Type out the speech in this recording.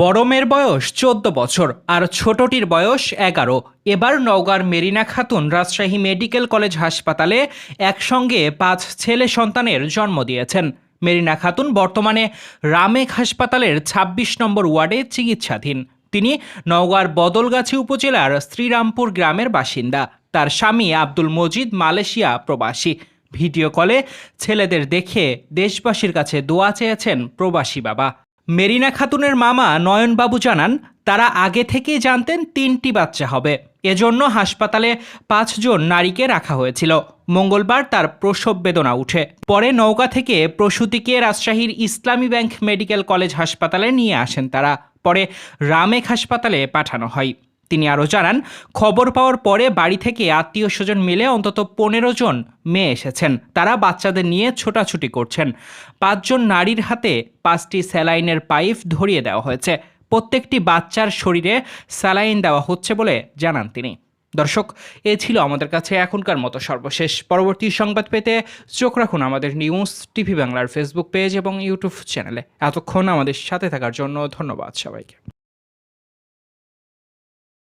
বড় মেয়ের বয়স চোদ্দ বছর, আর ছোটটির বয়স এগারো। এবার নওগাঁর মেরিনা খাতুন রাজশাহী মেডিকেল কলেজ হাসপাতালে একসঙ্গে পাঁচ ছেলে সন্তানের জন্ম দিয়েছেন। মেরিনা খাতুন বর্তমানে রামেক হাসপাতালের ২৬ নম্বর ওয়ার্ডে চিকিৎসাধীন। তিনি নওগাঁর বদলগাছি উপজেলার শ্রীরামপুর গ্রামের বাসিন্দা। তার স্বামী আব্দুল মজিদ মালয়েশিয়া প্রবাসী। ভিডিও কলে ছেলেদের দেখে দেশবাসীর কাছে দোয়া চেয়েছেন প্রবাসী বাবা। মেরিনা খাতুনের মামা নয়নবাবু জানান, তারা আগে থেকেই জানতেন তিনটি বাচ্চা হবে। এজন্য হাসপাতালে পাঁচজন নারীকে রাখা হয়েছিল। মঙ্গলবার তার প্রসব বেদনা উঠে। পরে নৌকা থেকে প্রসূতিকে রাজশাহীর ইসলামী ব্যাংক মেডিকেল কলেজ হাসপাতালে নিয়ে আসেন তারা। পরে রামেক হাসপাতালে পাঠানো হয়। তিনি আরও জানান, খবর পাওয়ার পরে বাড়ি থেকে আত্মীয় স্বজন মিলে অন্তত পনেরো জন মেয়ে এসেছেন। তারা বাচ্চাদের নিয়ে ছোটাছুটি করছেন। পাঁচজন নারীর হাতে পাঁচটি স্যালাইনের পাইপ ধরিয়ে দেওয়া হয়েছে। প্রত্যেকটি বাচ্চার শরীরে স্যালাইন দেওয়া হচ্ছে বলে জানান তিনি। দর্শক, এ ছিল আমাদের কাছে এখনকার মতো সর্বশেষ। পরবর্তী সংবাদ পেতে চোখ রাখুন আমাদের নিউজ টিভি বাংলার ফেসবুক পেজ এবং ইউটিউব চ্যানেলে। এতক্ষণ আমাদের সাথে থাকার জন্য ধন্যবাদ সবাইকে।